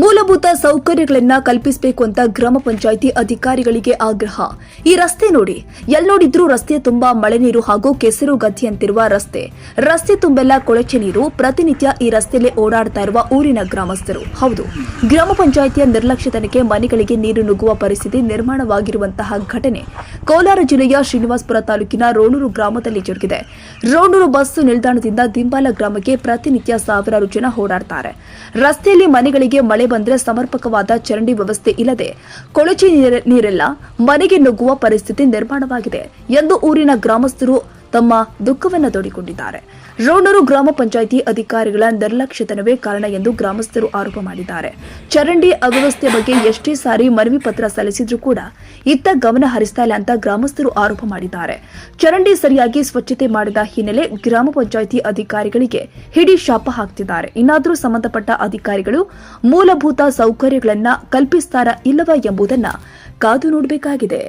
ಮೂಲಭೂತ ಸೌಕರ್ಯಗಳನ್ನ ಕಲ್ಪಿಸಬೇಕು ಅಂತ ಗ್ರಾಮ ಪಂಚಾಯಿತಿ ಅಧಿಕಾರಿಗಳಿಗೆ ಆಗ್ರಹ. ಈ ರಸ್ತೆ ನೋಡಿ, ಎಲ್ ನೋಡಿದ್ರೂ ರಸ್ತೆ ತುಂಬಾ ಮಳೆ ನೀರು ಹಾಗೂ ಕೆಸರು ಗದ್ದಿಯಂತಿರುವ ರಸ್ತೆ. ರಸ್ತೆ ತುಂಬೆಲ್ಲ ಕೊಳಚೆ ನೀರು, ಪ್ರತಿನಿತ್ಯ ಈ ರಸ್ತೆಯಲ್ಲಿ ಓಡಾಡ್ತಾ ಇರುವ ಊರಿನ ಗ್ರಾಮಸ್ಥರು. ಹೌದು, ಗ್ರಾಮ ಪಂಚಾಯಿತಿಯ ನಿರ್ಲಕ್ಷ್ಯತನಕ್ಕೆ ಮನೆಗಳಿಗೆ ನೀರು ನುಗ್ಗುವ ಪರಿಸ್ಥಿತಿ ನಿರ್ಮಾಣವಾಗಿರುವಂತಹ ಘಟನೆ ಕೋಲಾರ ಜಿಲ್ಲೆಯ ಶ್ರೀನಿವಾಸಪುರ ತಾಲೂಕಿನ ರೋಣೂರು ಗ್ರಾಮದಲ್ಲಿ ಜರುಗಿದೆ. ರೋಣೂರು ಬಸ್ ನಿಲ್ದಾಣದಿಂದ ದಿಂಬಾಲ ಗ್ರಾಮಕ್ಕೆ ಪ್ರತಿನಿತ್ಯ ಸಾವಿರಾರು ಜನ ಓಡಾಡ್ತಾರೆ. ರಸ್ತೆಯಲ್ಲಿ ಮನೆಗಳಿಗೆ ಮಳೆ ಬಂದ್ರೆ ಸಮರ್ಪಕವಾದ ಚರಂಡಿ ವ್ಯವಸ್ಥೆ ಇಲ್ಲದೆ ಕೊಳಚೆ ನೀರ- ನೀರೆಲ್ಲ ಮನೆಗೆ ನುಗ್ಗುವ ಪರಿಸ್ಥಿತಿ ನಿರ್ಮಾಣವಾಗಿದೆ ಎಂದು ಊರಿನ ಗ್ರಾಮಸ್ಥರು ತಮ್ಮ ದುಃಖವನ್ನು ತೋಡಿಕೊಂಡಿದ್ದಾರೆ. ರೋಣರು ಗ್ರಾಮ ಪಂಚಾಯಿತಿ ಅಧಿಕಾರಿಗಳ ನಿರ್ಲಕ್ಷ್ಯತನವೇ ಕಾರಣ ಎಂದು ಗ್ರಾಮಸ್ಥರು ಆರೋಪ ಮಾಡಿದ್ದಾರೆ. ಚರಂಡಿ ಅವ್ಯವಸ್ಥೆ ಬಗ್ಗೆ ಎಷ್ಟೇ ಸಾರಿ ಮನವಿ ಪತ್ರ ಸಲ್ಲಿಸಿದ್ರೂ ಕೂಡ ಇತ್ತ ಗಮನ ಹರಿಸ್ತಾ ಇಲ್ಲ ಅಂತ ಗ್ರಾಮಸ್ಥರು ಆರೋಪ ಮಾಡಿದ್ದಾರೆ. ಚರಂಡಿ ಸರಿಯಾಗಿ ಸ್ವಚ್ಛತೆ ಮಾಡಿದ ಹಿನ್ನೆಲೆ ಗ್ರಾಮ ಪಂಚಾಯಿತಿ ಅಧಿಕಾರಿಗಳಿಗೆ ಹಿಡಿ ಶಾಪ ಹಾಕ್ತಿದ್ದಾರೆ. ಇನ್ನಾದರೂ ಸಂಬಂಧಪಟ್ಟ ಅಧಿಕಾರಿಗಳು ಮೂಲಭೂತ ಸೌಕರ್ಯಗಳನ್ನ ಕಲ್ಪಿಸ್ತಾರ ಇಲ್ಲವಾ ಎಂಬುದನ್ನ ಕಾದು ನೋಡಬೇಕಾಗಿದೆ.